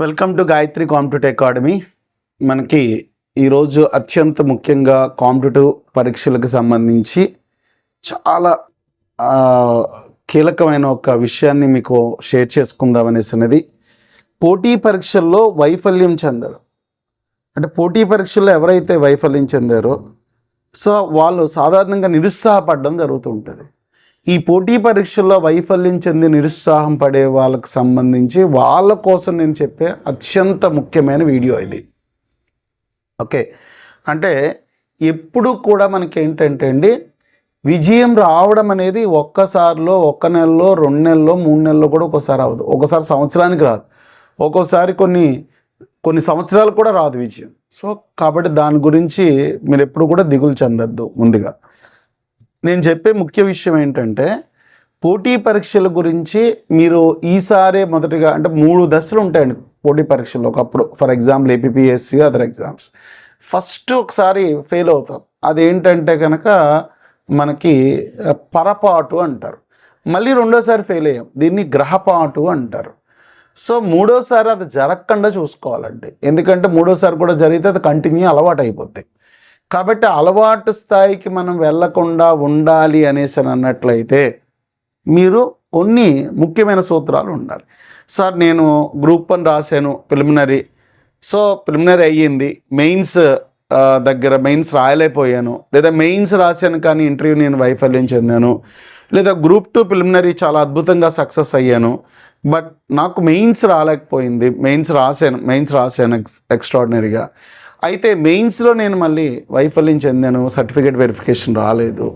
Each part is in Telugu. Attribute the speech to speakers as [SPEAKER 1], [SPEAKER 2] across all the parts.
[SPEAKER 1] Welcome to Gayatri competitive academy మనకి ఈరోజు అత్యంత ముఖ్యంగా కాంపిటేటివ్ పరీక్షలకు సంబంధించి చాలా కీలకమైన ఒక విషయాన్ని మీకు షేర్ చేసుకుందాం అనేసినది పోటీ పరీక్షల్లో వైఫల్యం చెందడం. అంటే పోటీ పరీక్షల్లో ఎవరైతే వైఫల్యం చెందారో సో వాళ్ళు సాధారణంగా నిరుత్సాహపడడం జరుగుతూ ఉంటుంది. ఈ పోటీ పరీక్షల్లో వైఫల్యం చెంది నిరుత్సాహం పడే వాళ్ళకి సంబంధించి వాళ్ళ కోసం నేను చెప్పే అత్యంత ముఖ్యమైన వీడియో ఇది. ఓకే. అంటే ఎప్పుడు కూడా మనకి ఏంటంటే అండి విజయం రావడం అనేది ఒక్కసారిలో ఒక్క నెలలో రెండు నెలల్లో మూడు నెలల్లో కూడా ఒకసారి అవ్వదు. ఒకసారి సంవత్సరానికి రాదు. ఒక్కోసారి కొన్ని కొన్ని సంవత్సరాలు కూడా రాదు విజయం. సో కాబట్టి దాని గురించి మీరు ఎప్పుడు కూడా దిగులు చెందద్దు ముందుగా. నేను చెప్పే ముఖ్య విషయం ఏంటంటే పోటీ పరీక్షల గురించి మీరు ఈసారే మొదటిగా అంటే మూడు దశలు ఉంటాయండి పోటీ పరీక్షలు ఒకప్పుడు for example APSC other exams first ఒకసారి ఫెయిల్ అవుతాం. అదేంటంటే కనుక మనకి పరపాటు అంటారు. మళ్ళీ రెండోసారి ఫెయిల్ అయ్యాం. దీన్ని గ్రహపాటు అంటారు. సో మూడోసారి అది జరగకుండా చూసుకోవాలండి. ఎందుకంటే మూడోసారి కూడా జరిగితే అది కంటిన్యూ అలవాటు అయిపోద్ది కాబట్టి అలవాటు స్థాయికి మనం వెళ్ళకుండా ఉండాలి అనేసి అన్నట్లయితే మీరు కొన్ని ముఖ్యమైన సూత్రాలు ఉండాలి. సార్ నేను గ్రూప్ వన్ రాశాను ప్రిలిమినరీ. సో ప్రిలిమినరీ అయ్యింది. మెయిన్స్ దగ్గర మెయిన్స్ రాయలేకపోయాను. లేదా మెయిన్స్ రాశాను కానీ ఇంటర్వ్యూ నేను వైఫల్యం చెందాను. లేదా గ్రూప్ టూ ప్రిలిమినరీ చాలా అద్భుతంగా సక్సెస్ అయ్యాను. బట్ నాకు మెయిన్స్ రాలేకపోయింది. మెయిన్స్ రాశాను. మెయిన్స్ రాశాను ఎక్స్ ఎక్స్ట్రాడినరీగా. అయితే మెయిన్స్లో నేను మళ్ళీ వైఫల్యం చెందాను సర్టిఫికేట్ వెరిఫికేషన్ రాలేదు.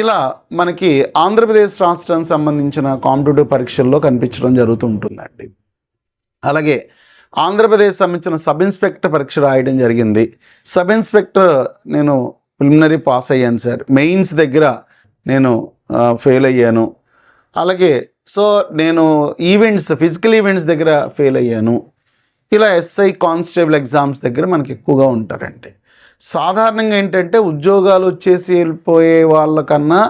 [SPEAKER 1] ఇలా మనకి ఆంధ్రప్రదేశ్ రాష్ట్రానికి సంబంధించిన కాంపిటేటివ్ పరీక్షల్లో కనిపించడం జరుగుతూ ఉంటుందండి అలాగే ఆంధ్రప్రదేశ్ సంబంధించిన సబ్ ఇన్స్పెక్టర్ పరీక్ష రాయడం జరిగింది. సబ్ ఇన్స్పెక్టర్ నేను ప్రిలిమినరీ పాస్ అయ్యాను సార్. మెయిన్స్ దగ్గర నేను ఫెయిల్ అయ్యాను. అలాగే సో నేను ఈవెంట్స్ ఫిజికల్ ఈవెంట్స్ దగ్గర ఫెయిల్ అయ్యాను. ఇలా ఎస్ఐ కానిస్టేబుల్ ఎగ్జామ్స్ దగ్గర మనకి ఎక్కువగా ఉంటారండి. సాధారణంగా ఏంటంటే ఉద్యోగాలు వచ్చేసి వెళ్ళిపోయే వాళ్ళకన్నా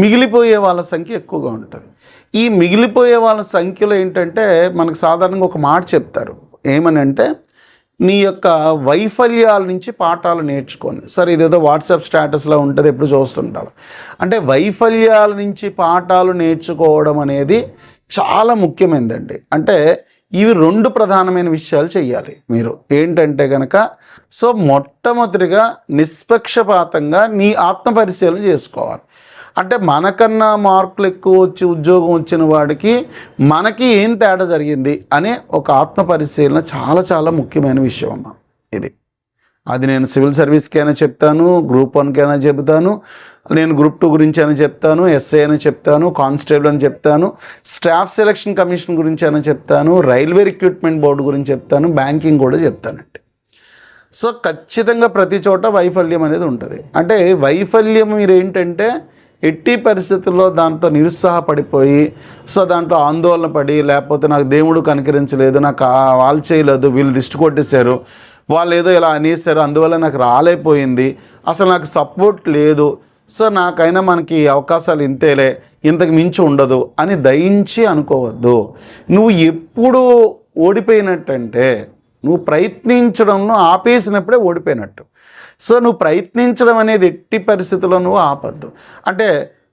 [SPEAKER 1] మిగిలిపోయే వాళ్ళ సంఖ్య ఎక్కువగా ఉంటుంది. ఈ మిగిలిపోయే వాళ్ళ సంఖ్యలో ఏంటంటే మనకు సాధారణంగా ఒక మాట చెప్తారు. ఏమని అంటే నీ యొక్క వైఫల్యాల నుంచి పాఠాలు నేర్చుకోండి సరే ఇదేదో వాట్సాప్ స్టేటస్లో ఉంటుంది ఎప్పుడు చూస్తుంటారు. అంటే వైఫల్యాల నుంచి పాఠాలు నేర్చుకోవడం అనేది చాలా ముఖ్యమైనదండి అంటే ఇవి రెండు ప్రధానమైన విషయాలు చేయాలి మీరు. ఏంటంటే కనుక సో మొట్టమొదటిగా నిష్పక్షపాతంగా నీ ఆత్మ పరిశీలన చేసుకోవాలి. అంటే మనకన్నా మార్కులు ఎక్కువ వచ్చి ఉద్యోగం వచ్చిన వాడికి మనకి ఏం తేడా జరిగింది అనే ఒక ఆత్మ పరిశీలన చాలా చాలా ముఖ్యమైన విషయం అమ్మ. ఇది. అది నేను సివిల్ సర్వీస్కి అయినా చెప్తాను గ్రూప్ వన్కి అయినా చెబుతాను నేను గ్రూప్ టూ గురించి అయినా చెప్తాను ఎస్ఐ అని చెప్తాను కానిస్టేబుల్ అని చెప్తాను స్టాఫ్ సెలక్షన్ కమిషన్ గురించి అయినా చెప్తాను రైల్వే రిక్రూట్మెంట్ బోర్డు గురించి చెప్తాను బ్యాంకింగ్ కూడా చెప్తానండి. సో ఖచ్చితంగా ప్రతి చోట వైఫల్యం అనేది ఉంటుంది. అంటే వైఫల్యం మీరు ఏంటంటే ఎట్టి పరిస్థితుల్లో దాంతో నిరుత్సాహపడిపోయి సో దాంట్లో ఆందోళన పడి లేకపోతే నాకు దేవుడు కనికరించలేదు నాకు ఆ- వాళ్ళు చేయలేదు వీళ్ళు దిష్టి కొట్టేశారు వాళ్ళు ఏదో ఇలా అనేసారు అందువల్ల నాకు రాలేకపోయింది అసలు నాకు సపోర్ట్ లేదు సో నాకైనా మనకి అవకాశాలు ఇంతేలే ఇంతకు మించి ఉండదు అని దయించి అనుకోవద్దు. నువ్వు ఎప్పుడు ఓడిపోయినట్టంటే నువ్వు ప్రయత్నించడంలో ఆపేసినప్పుడే ఓడిపోయినట్టు. సో నువ్వు ప్రయత్నించడం అనేది ఎట్టి పరిస్థితుల్లో నువ్వు ఆపద్దు. అంటే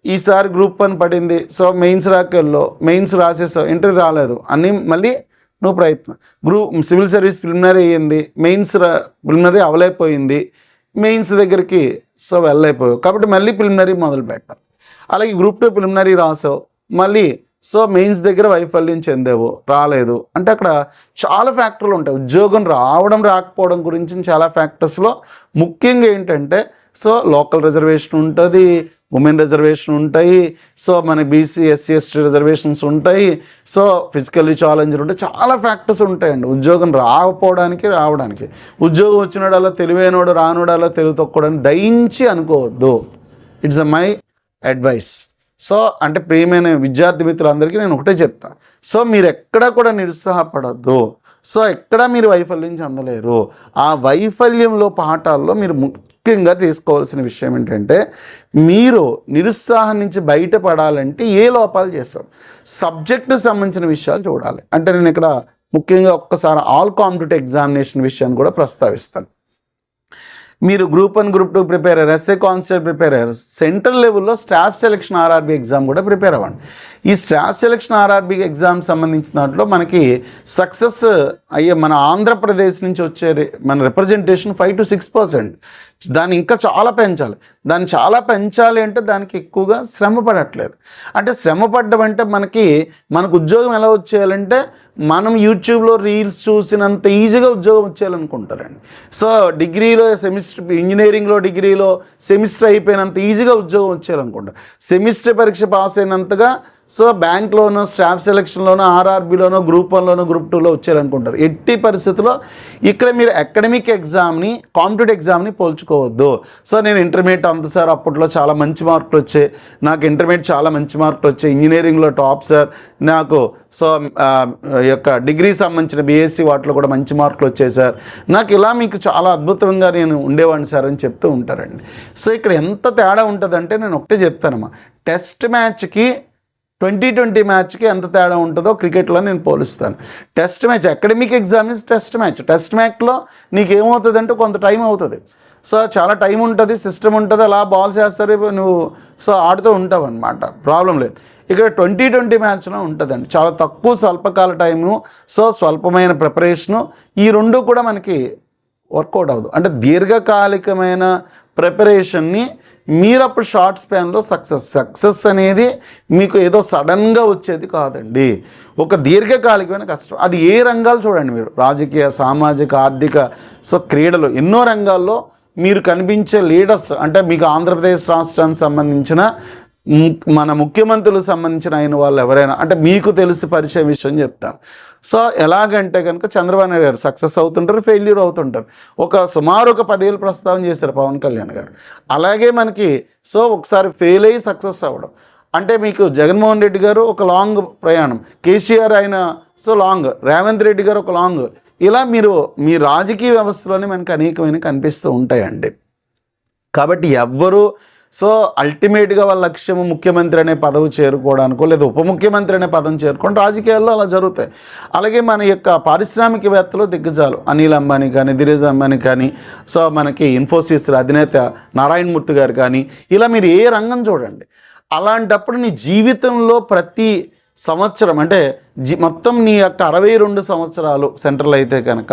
[SPEAKER 1] ఈసారి గ్రూప్ వన్ పడింది సో మెయిన్స్ రాకెళ్ళో మెయిన్స్ రాసేసావు ఇంటర్వ్యూ రాలేదు అని మళ్ళీ నువ్వు ప్రయత్నం. గ్రూప్ సివిల్ సర్వీస్ ప్రిలిమినరీ అయ్యింది మెయిన్స్ రా ప్రిలిమినరీ అవలేకపోయింది మెయిన్స్ దగ్గరికి సో వెళ్ళైపోయావు కాబట్టి మళ్ళీ ప్రిలిమినరీ మొదలు పెట్టాలి అలాగే గ్రూప్ టూ ప్రిలిమినరీ రాసావు. మళ్ళీ సో మెయిన్స్ దగ్గర వైఫల్యం చెందావు. రాలేదు. అంటే అక్కడ చాలా ఫ్యాక్టర్లు ఉంటాయి. ఉద్యోగం రావడం రాకపోవడం గురించి చాలా ఫ్యాక్టర్స్లో ముఖ్యంగా ఏంటంటే సో లోకల్ రిజర్వేషన్ ఉంటుంది. ఉమెన్ రిజర్వేషన్ ఉంటాయి సో మన బీసీ ఎస్సీ ఎస్టీ రిజర్వేషన్స్ ఉంటాయి సో ఫిజికల్లీ ఛాలెంజ్లు ఉంటాయి చాలా ఫ్యాక్టర్స్ ఉంటాయండి. ఉద్యోగం రాకపోవడానికి రావడానికి. ఉద్యోగం వచ్చినోడల్లా తెలివైనోడు అలా తెలివి తొక్కడని దయించి అనుకోవద్దు. It's uh my advice so అంటే ప్రియమైన విద్యార్థి మిత్రులందరికీ నేను ఒకటే చెప్తా. సో మీరు ఎక్కడా కూడా నిరుత్సాహపడద్దు. సో ఎక్కడా మీరు వైఫల్యం చెందలేరు. ఆ వైఫల్యంలో పాఠాల్లో మీరు ముఖ్యంగా తీసుకోవాల్సిన విషయం ఏంటంటే మీరు నిరుత్సాహం నుంచి బయటపడాలంటే ఏ లోపాలు చేస్తాం? సబ్జెక్టు సంబంధించిన విషయాలు చూడాలి. అంటే నేను ఇక్కడ ముఖ్యంగా ఒక్కసారి ఆల్ కాంపిటేటివ్ ఎగ్జామినేషన్ విషయాన్ని కూడా ప్రస్తావిస్తాను. మీరు group one group two prepare అయ్యారు ఎస్ఏ కాన్స్టేట్ ప్రిపేర్ అయ్యారు. సెంట్రల్ లెవెల్లో స్టాఫ్ సెలక్షన్ ఆర్ఆర్బీ ఎగ్జామ్ కూడా ప్రిపేర్ అవ్వండి. ఈ స్టాఫ్ సెలక్షన్ ఆర్ఆర్బీ ఎగ్జామ్ సంబంధించిన దాంట్లో మనకి సక్సెస్ అయ్యే మన ఆంధ్రప్రదేశ్ నుంచి వచ్చే మన representation five to six percent. దాన్ని ఇంకా చాలా పెంచాలి. దాన్ని చాలా పెంచాలి అంటే దానికి ఎక్కువగా శ్రమ పడట్లేదు. అంటే శ్రమ పడ్డం అంటే మనకి మనకు ఉద్యోగం ఎలా వచ్చేయాలంటే మనం యూట్యూబ్లో రీల్స్ చూసినంత ఈజీగా ఉద్యోగం వచ్చేయాలనుకుంటారండి. సో డిగ్రీలో సెమిస్టర్ ఇంజనీరింగ్లో డిగ్రీలో సెమిస్టర్ అయిపోయినంత ఈజీగా ఉద్యోగం వచ్చేయాలనుకుంటారు. సెమిస్టర్ పరీక్ష పాస్ అయినంతగా సో బ్యాంక్లోనో స్టాఫ్ సెలక్షన్లోనో ఆర్ఆర్బీలోనో గ్రూప్ వన్లోనో గ్రూప్ టూలో వచ్చారనుకుంటారు. ఎట్టి పరిస్థితుల్లో ఇక్కడ మీరు అకాడమిక్ ఎగ్జామ్ని కాంపిటేటివ్ ఎగ్జామ్ని పోల్చుకోవద్దు. సో నేను ఇంటర్మీడియట్ అంత సార్ అప్పట్లో చాలా మంచి మార్కులు వచ్చాయి. నాకు ఇంటర్మీడియట్ చాలా మంచి మార్కులు వచ్చాయి. ఇంజనీరింగ్లో టాప్ సార్. నాకు సో ఈ యొక్క డిగ్రీ సంబంధించిన బీఎస్సీ వాటిలో కూడా మంచి మార్కులు వచ్చాయి సార్. నాకు ఇలా మీకు చాలా అద్భుతంగా నేను ఉండేవాడిని సార్ అని చెప్తూ ఉంటారండి. సో ఇక్కడ ఎంత తేడా ఉంటుందంటే నేను ఒకటే చెప్తానమ్మా. టెస్ట్ మ్యాచ్కి ట్వంటీ ట్వంటీ మ్యాచ్కి ఎంత తేడా ఉంటుందో క్రికెట్లో నేను పోలుస్తాను. Test match academic exam is test match. Test మ్యాచ్లో నీకు ఏమవుతుంది అంటే కొంత టైం అవుతుంది. సో చాలా టైం ఉంటుంది సిస్టమ్ ఉంటుంది అలా బాల్ చేస్తారు నువ్వు సో ఆడుతూ ఉంటావు అనమాట ప్రాబ్లం లేదు. ఇక్కడ ట్వంటీ ట్వంటీ మ్యాచ్లో ఉంటుందండి. చాలా తక్కువ స్వల్పకాల టైము సో స్వల్పమైన ప్రిపరేషను. ఈ రెండు కూడా మనకి వర్కౌట్ అవ్వదు. అంటే దీర్ఘకాలికమైన ప్రిపరేషన్ని మీరు అప్పుడు షార్ట్ స్పాన్లో సక్సెస్. సక్సెస్ అనేది మీకు ఏదో సడన్గా వచ్చేది కాదండి. ఒక దీర్ఘకాలికమైన కష్టం. అది ఏ రంగాలు చూడండి మీరు. రాజకీయ సామాజిక ఆర్థిక సో క్రీడలు. ఎన్నో రంగాల్లో మీరు కనిపించే లీడర్స్ అంటే మీకు ఆంధ్రప్రదేశ్ రాష్ట్రానికి సంబంధించిన ము- మన ముఖ్యమంత్రులకు సంబంధించిన అయిన వాళ్ళు ఎవరైనా అంటే మీకు తెలిసి పరిచయ విషయం చెప్తాను. సో ఎలాగంటే కనుక చంద్రబాబు నాయుడు గారు సక్సెస్ అవుతుంటారు ఫెయిల్యూర్ అవుతుంటారు. ఒక సుమారు ఒక పదేళ్ళు ప్రస్తావన చేశారు పవన్ కళ్యాణ్ గారు. అలాగే మనకి సో ఒకసారి ఫెయిల్ అయ్యి సక్సెస్ అవ్వడం. అంటే మీకు జగన్మోహన్ రెడ్డి గారు ఒక లాంగ్ ప్రయాణం. కేసీఆర్ ఆయన సో లాంగ్. రేవంత్ రెడ్డి గారు ఒక లాంగ్. ఇలా మీరు మీ రాజకీయ వ్యవస్థలోనే మనకు అనేకమైన కనిపిస్తూ ఉంటాయండి. కాబట్టి ఎవ్వరూ సో అల్టిమేట్గా వాళ్ళ లక్ష్యము ముఖ్యమంత్రి అనే పదవి చేరుకోవడానికో లేదా ఉప ముఖ్యమంత్రి అనే పదం చేరుకోవడం రాజకీయాల్లో అలా జరుగుతాయి. అలాగే మన యొక్క పారిశ్రామికవేత్తలు దిగ్గజాలు. అనిల్ అంబానీ కానీ ధీరేజ్ అంబానీ కానీ సో మనకి ఇన్ఫోసిస్ అధినేత నారాయణమూర్తి గారు కానీ ఇలా మీరు ఏ రంగం చూడండి. అలాంటప్పుడు నీ జీవితంలో ప్రతి సంవత్సరం అంటే జీ మొత్తం నీ యొక్క అరవై రెండు సంవత్సరాలు సెంట్రల్ అయితే కనుక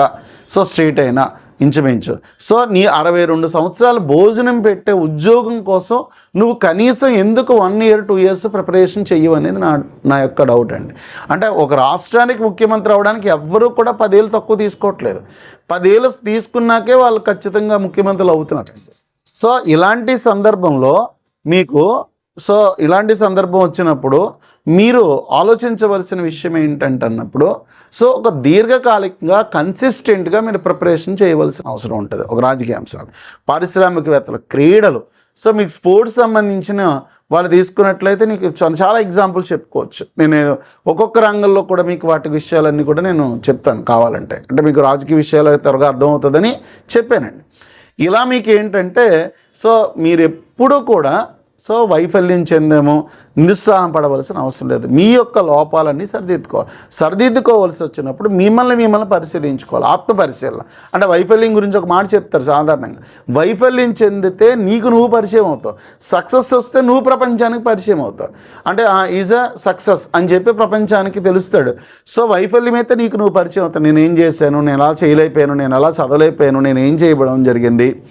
[SPEAKER 1] సో స్ట్రీట్ అయినా ఇంచుమించు. సో నీ అరవై రెండు సంవత్సరాలు భోజనం పెట్టే ఉద్యోగం కోసం నువ్వు కనీసం ఎందుకు one year two years preparation చెయ్యవు అనేది నా నా యొక్క డౌట్ అండి. అంటే ఒక రాష్ట్రానికి ముఖ్యమంత్రి అవడానికి ఎవ్వరూ కూడా పదేళ్ళు తక్కువ తీసుకోవట్లేదు. పదేళ్ళు తీసుకున్నాకే వాళ్ళు ఖచ్చితంగా ముఖ్యమంత్రులు అవుతున్నారు. సో ఇలాంటి సందర్భంలో మీకు సో ఇలాంటి సందర్భం వచ్చినప్పుడు మీరు ఆలోచించవలసిన విషయం ఏంటంటే అన్నప్పుడు సో ఒక దీర్ఘకాలికంగా కన్సిస్టెంట్గా మీరు ప్రిపరేషన్ చేయవలసిన అవసరం ఉంటుంది. ఒక రాజకీయ అంశాలు పారిశ్రామికవేత్తలు క్రీడలు. సో మీకు స్పోర్ట్స్ సంబంధించిన వాళ్ళు తీసుకున్నట్లయితే నీకు చాలా చాలా ఎగ్జాంపుల్స్ చెప్పుకోవచ్చు. నేను ఒక్కొక్క రంగంలో కూడా మీకు వాటి విషయాలన్నీ కూడా నేను చెప్తాను కావాలంటే. అంటే మీకు రాజకీయ విషయాలు త్వరగా అర్థమవుతుందని చెప్పానండి. ఇలా మీకు ఏంటంటే సో మీరు ఎప్పుడూ కూడా సో వైఫల్యం చెందేమో నిరుత్సాహపడవలసిన అవసరం లేదు. మీ యొక్క లోపాలన్నీ సరిదిద్దుకోవాలి. సరిదిద్దుకోవాల్సి వచ్చినప్పుడు మిమ్మల్ని మిమ్మల్ని పరిశీలించుకోవాలి. ఆత్మ పరిశీలన. అంటే వైఫల్యం గురించి ఒక మాట చెప్తారు సాధారణంగా. వైఫల్యం చెందితే నీకు నువ్వు పరిచయం అవుతావు. సక్సెస్ వస్తే నువ్వు ప్రపంచానికి పరిచయం అవుతావు. అంటే ఈజ్ అ సక్సెస్ అని చెప్పి ప్రపంచానికి తెలుస్తాడు. సో వైఫల్యం అయితే నీకు నువ్వు పరిచయం అవుతావు. నేను ఏం చేశాను? నేను ఎలా చేయలేకపోయాను. నేను ఎలా చదవలేకపోయాను. నేను ఏం చేయబడడం జరిగింది?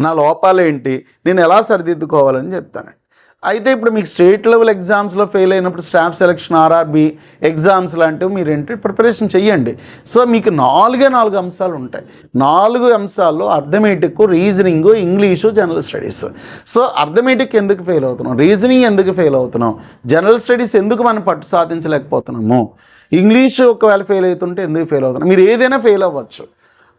[SPEAKER 1] నా లోపాలేంటి నేను ఎలా సరిదిద్దుకోవాలని చెప్తానండి. అయితే ఇప్పుడు మీకు స్టేట్ లెవెల్ ఎగ్జామ్స్లో ఫెయిల్ అయినప్పుడు స్టాఫ్ సెలక్షన్ ఆర్ఆర్బి ఎగ్జామ్స్ లాంటివి మీరు ఏంటి ప్రిపరేషన్ చెయ్యండి. సో మీకు నాలుగే నాలుగు అంశాలు ఉంటాయి. నాలుగు అంశాల్లో arithmetic reasoning English general studies. So arithmetic ఎందుకు ఫెయిల్ అవుతున్నాం? రీజనింగ్ ఎందుకు ఫెయిల్ అవుతున్నాం? జనరల్ స్టడీస్ ఎందుకు మనం పట్టు సాధించలేకపోతున్నాము? ఇంగ్లీష్ ఒకవేళ ఫెయిల్ అవుతుంటే ఎందుకు ఫెయిల్ అవుతున్నాం? మీరు ఏదైనా ఫెయిల్ అవ్వచ్చు.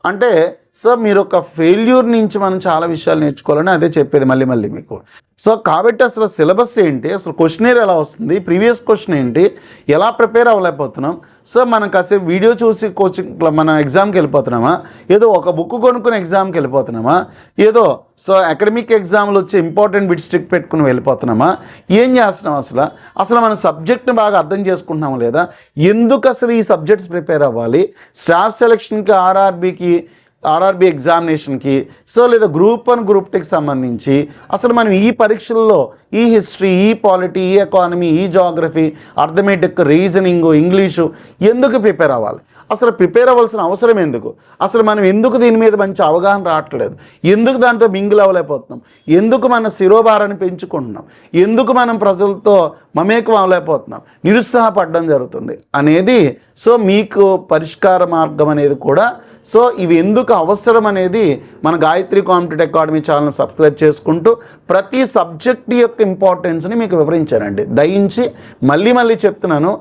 [SPEAKER 1] అంటే సో మీరు ఒక ఫెయిల్యూర్ నుంచి మనం చాలా విషయాలు నేర్చుకోవాలని అదే చెప్పేది మళ్ళీ మళ్ళీ మీకు. సో కాబట్టి అసలు సిలబస్ ఏంటి? అసలు క్వశ్చనర్ ఎలా వస్తుంది? ప్రీవియస్ క్వశ్చన్ ఏంటి? ఎలా ప్రిపేర్ అవ్వలేకపోతున్నాం? సో మనం కాసేపు వీడియో చూసి కోచింగ్ మన ఎగ్జామ్కి వెళ్ళిపోతున్నామా? ఏదో ఒక బుక్ కొనుక్కుని ఎగ్జామ్కి వెళ్ళిపోతున్నామా? ఏదో సో అకాడమిక్ ఎగ్జామ్లో వచ్చి ఇంపార్టెంట్ బిట్ స్టిక్ పెట్టుకుని వెళ్ళిపోతున్నామా? ఏం చేస్తున్నాం అసలు? అసలు మన సబ్జెక్ట్ని బాగా అర్థం చేసుకుంటున్నామా లేదా? ఎందుకు అసలు ఈ సబ్జెక్ట్స్ ప్రిపేర్ అవ్వాలి? స్టాఫ్ సెలెక్షన్కి ఆర్ఆర్బీకి ఆర్ఆర్బి ఎగ్జామినేషన్కి సో లేదా గ్రూప్ వన్ గ్రూప్ టెక్ సంబంధించి అసలు మనం ఈ పరీక్షల్లో ఈ హిస్టరీ ఈ పాలిటీ ఈ ఎకానమీ ఈ జాగ్రఫీ అర్థమెటిక్ రీజనింగ్ ఇంగ్లీషు ఎందుకు ప్రిపేర్ అవ్వాలి? అసలు ప్రిపేర్ అవ్వాల్సిన అవసరం ఎందుకు? అసలు మనం ఎందుకు దీని మీద మంచి అవగాహన రావట్లేదు? ఎందుకు దాంట్లో మింగిల్ అవ్వలేకపోతున్నాం? ఎందుకు మన శిరోభారాన్ని పెంచుకుంటున్నాం? ఎందుకు మనం ప్రజలతో మమేకం అవ్వలేకపోతున్నాం? నిరుత్సాహపడడం జరుగుతుంది. అనేది సో మీకు పరిష్కార మార్గం అనేది కూడా సో ఇవి ఎందుకు అవసరం అనేది మన Gayatri competitive academy channel subscribe చేసుకుంటూ ప్రతి సబ్జెక్ట్ యొక్క ఇంపార్టెన్స్ని మీకు వివరించానండి. దయించి మళ్ళీ మళ్ళీ చెప్తున్నాను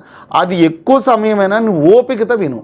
[SPEAKER 1] అది ఎక్కువ సమయమైనా నువ్వు ఓపికత విను.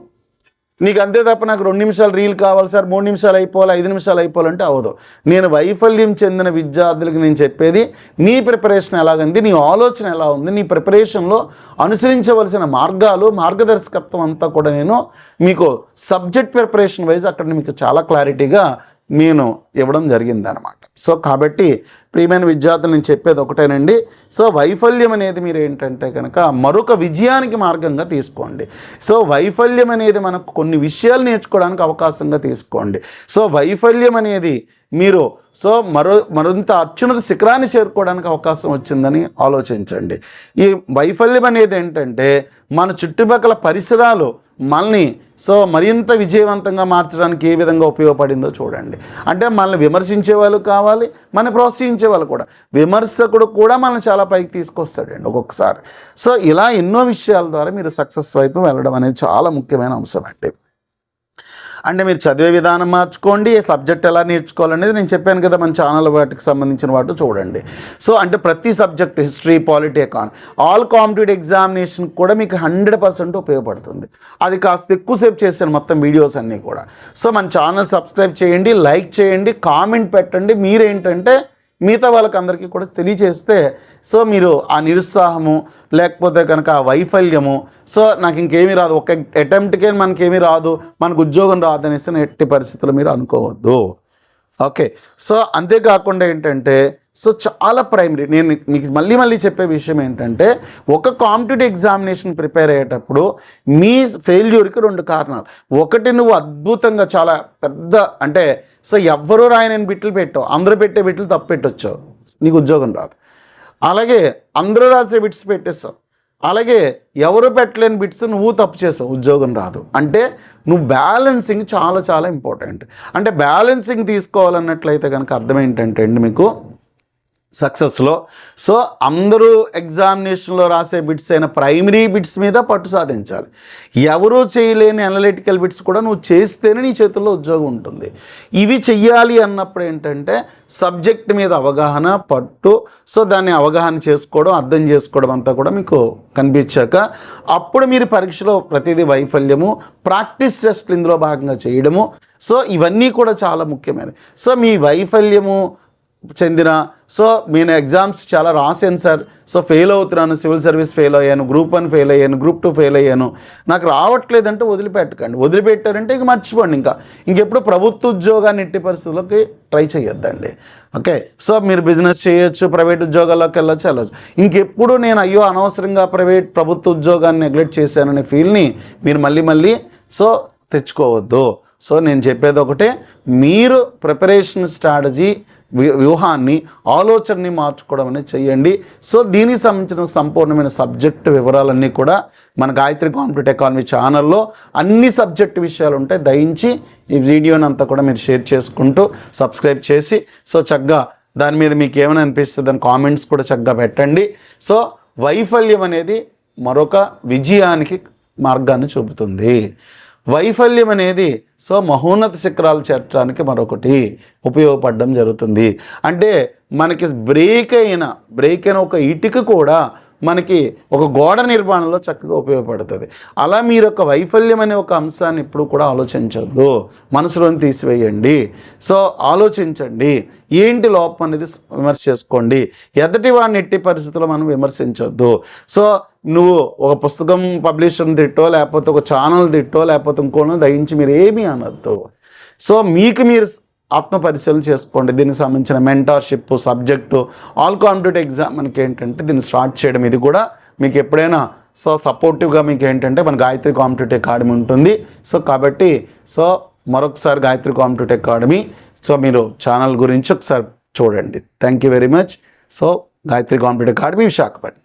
[SPEAKER 1] నీకు అంతే తప్ప నాకు రెండు నిమిషాలు రీల్ కావాలి సార్ మూడు నిమిషాలు అయిపోవాలి ఐదు నిమిషాలు అయిపోవాలంటే అవ్వదు. నేను వైఫల్యం చెందిన విద్యార్థులకు నేను చెప్పేది నీ ప్రిపరేషన్ ఎలాగంది నీ ఆలోచన ఎలా ఉంది నీ ప్రిపరేషన్లో అనుసరించవలసిన మార్గాలు మార్గదర్శకత్వం అంతా కూడా నేను మీకు సబ్జెక్ట్ ప్రిపరేషన్ వైజ్ అక్కడ మీకు చాలా క్లారిటీగా నేను ఇవ్వడం జరిగింది అనమాట సో కాబట్టి ప్రియమైన విద్యార్థులు నేను చెప్పేది ఒకటేనండి. సో వైఫల్యం అనేది మీరు ఏంటంటే కనుక మరొక విజయానికి మార్గంగా తీసుకోండి. సో వైఫల్యం అనేది మనకు కొన్ని విషయాలు నేర్చుకోవడానికి అవకాశంగా తీసుకోండి. సో వైఫల్యం అనేది మీరు సో మరో మరింత అత్యున్నత శిఖరాన్ని చేరుకోవడానికి అవకాశం వచ్చిందని ఆలోచించండి. ఈ వైఫల్యం అనేది ఏంటంటే మన చుట్టుపక్కల పరిసరాలు మనల్ని సో మరింత విజయవంతంగా మార్చడానికి ఏ విధంగా ఉపయోగపడిందో చూడండి. అంటే మనల్ని విమర్శించే వాళ్ళు కావాలి మన ప్రోత్సహించే వాళ్ళు కూడా. విమర్శకుడు కూడా మనల్ని చాలా పైకి తీసుకొస్తాడండి ఒక్కొక్కసారి. సో ఇలా ఎన్నో విషయాల ద్వారా మీరు సక్సెస్ వైపు వెళ్ళడం అనేది చాలా ముఖ్యమైన అంశం అండి. అంటే మీరు చదివే విధానం మార్చుకోండి సబ్జెక్ట్ ఎలా నేర్చుకోవాలనేది నేను చెప్పాను కదా మన ఛానల్ వాటికి సంబంధించిన వాటి చూడండి. సో అంటే ప్రతి subject history polity econ all competitive examination కూడా మీకు హండ్రెడ్ పర్సెంట్ ఉపయోగపడుతుంది. అది కాస్త ఎక్కువసేపు చేశాను మొత్తం వీడియోస్ అన్నీ కూడా. సో మన ఛానల్ సబ్స్క్రైబ్ చేయండి లైక్ చేయండి కామెంట్ పెట్టండి. మీరేంటంటే మిగతా వాళ్ళకందరికీ కూడా తెలియజేస్తే సో మీరు ఆ నిరుత్సాహము లేకపోతే కనుక ఆ వైఫల్యము సో నాకు ఇంకేమీ రాదు. ఒక అటెంప్ట్కే మనకేమీ రాదు మనకు ఉద్యోగం రాదు అనేసి ఎట్టి పరిస్థితులు మీరు అనుకోవద్దు. ఓకే. సో అంతేకాకుండా ఏంటంటే సో చాలా ప్రైమరీ నేను మీకు మళ్ళీ మళ్ళీ చెప్పే విషయం ఏంటంటే ఒక కాంపిటేటివ్ ఎగ్జామినేషన్ ప్రిపేర్ అయ్యేటప్పుడు మీ ఫెయిల్యూర్కి రెండు కారణాలు. ఒకటి నువ్వు అద్భుతంగా చాలా పెద్ద అంటే సో ఎవ్వరూ రాయనని బిట్లు పెట్టావు. అందరూ పెట్టే బిట్లు తప్పు పెట్టొచ్చు. నీకు ఉద్యోగం రాదు. అలాగే అందరూ రాసే బిట్స్ పెట్టేస్తావు అలాగే ఎవరు పెట్టలేని బిట్స్ నువ్వు తప్పు చేసావు ఉద్యోగం రాదు. అంటే నువ్వు బ్యాలెన్సింగ్ చాలా చాలా ఇంపార్టెంట్ అంటే బ్యాలెన్సింగ్ తీసుకోవాలన్నట్లయితే కనుక అర్థం ఏంటంటే అండి మీకు? సక్సెస్లో సో అందరూ ఎగ్జామినేషన్లో రాసే బిట్స్ అయిన ప్రైమరీ బిట్స్ మీద పట్టు సాధించాలి. ఎవరూ చేయలేని అనలిటికల్ బిట్స్ కూడా నువ్వు చేస్తేనే నీ చేతుల్లో ఉద్యోగం ఉంటుంది. ఇవి చెయ్యాలి అన్నప్పుడు ఏంటంటే సబ్జెక్ట్ మీద అవగాహన పట్టు సో దాన్ని అవగాహన చేసుకోవడం అర్థం చేసుకోవడం అంతా కూడా మీకు కనిపించాక అప్పుడు మీరు పరీక్షలో ప్రతిదీ వైఫల్యము ప్రాక్టీస్ టెస్ట్లు ఇందులో భాగంగా చేయడము. సో ఇవన్నీ కూడా చాలా ముఖ్యమైనవి. సో మీ వైఫల్యము చెందిన. సో నేను ఎగ్జామ్స్ చాలా రాసాను సార్. సో ఫెయిల్ అవుతున్నాను సివిల్ సర్వీస్ ఫెయిల్ అయ్యాను గ్రూప్ వన్ ఫెయిల్ అయ్యాను గ్రూప్ టూ ఫెయిల్ అయ్యాను. నాకు రావట్లేదంటే వదిలిపెట్టకండి. వదిలిపెట్టారంటే ఇంక మర్చిపోండి ఇంకా. ఇంకెప్పుడు ప్రభుత్వ ఉద్యోగాన్ని ఎట్టి పరిస్థితుల్లోకి ట్రై చేయొద్దండి. ఓకే? సో మీరు బిజినెస్ చేయొచ్చు ప్రైవేట్ ఉద్యోగాల్లోకి వెళ్ళొచ్చు వెళ్ళొచ్చు. ఇంకెప్పుడు నేను అయ్యో అనవసరంగా ప్రైవేట్ ప్రభుత్వ ఉద్యోగాన్ని నెగ్లెక్ట్ చేశాననే ఫీల్ని మీరు మళ్ళీ మళ్ళీ సో తెచ్చుకోవద్దు. సో నేను చెప్పేది ఒకటే మీరు ప్రిపరేషన్ స్ట్రాటజీ వ్యూహాన్ని వ్యూహాన్ని ఆలోచనని మార్చుకోవడం అనేది చేయండి. సో దీనికి సంబంధించిన సంపూర్ణమైన సబ్జెక్టు వివరాలన్నీ కూడా మన గాయత్రి కాంపిటేటివ్ ఎకానమీ ఛానల్లో అన్ని సబ్జెక్టు విషయాలు ఉంటాయి దయించి ఈ వీడియోని అంతా కూడా మీరు షేర్ చేసుకుంటూ సబ్స్క్రైబ్ చేసి సో చక్కగా దాని మీద మీకు ఏమైనా అనిపిస్తుంది దాని కామెంట్స్ కూడా చక్కగా పెట్టండి. సో వైఫల్యం అనేది మరొక విజయానికి మార్గాన్ని చూపుతుంది. వైఫల్యం అనేది సో మహోన్నత శిఖరాలు చేర్చడానికి మరొకటి ఉపయోగపడడం జరుగుతుంది. అంటే మనకి బ్రేక్ అయిన బ్రేక్ అయిన ఒక ఇటుక కూడా మనకి ఒక గోడ నిర్మాణంలో చక్కగా ఉపయోగపడుతుంది. అలా మీరు ఒక వైఫల్యం అనే ఒక అంశాన్ని ఇప్పుడు కూడా ఆలోచించద్దు. మనసులోని తీసివేయండి. సో ఆలోచించండి. ఏంటి లోపం అనేది విమర్శ చేసుకోండి. ఎదటి వాడిని ఎట్టి పరిస్థితుల్లో మనం విమర్శించొద్దు. సో నువ్వు ఒక పుస్తకం పబ్లిషర్ని తిట్టో లేకపోతే ఒక ఛానల్ తిట్టో లేకపోతే ఇంకోనో దయించి మీరు ఏమీ అనొద్దు. సో మీకు మీరు ఆత్మ పరిశీలన చేసుకోండి. దీనికి సంబంధించిన mentorship subject all competitive exam మనకి ఏంటంటే దీన్ని స్టార్ట్ చేయడం. ఇది కూడా మీకు ఎప్పుడైనా సో సపోర్టివ్గా మీకు ఏంటంటే మన గాయత్రి కాంపిటేటివ్ అకాడమీ ఉంటుంది. సో కాబట్టి సో మరొకసారి గాయత్రి కాంపిటేటివ్ అకాడమీ సో మీరు ఛానల్ గురించి ఒకసారి చూడండి. Thank you very much so Gayatri competitive academy Visakhapatnam.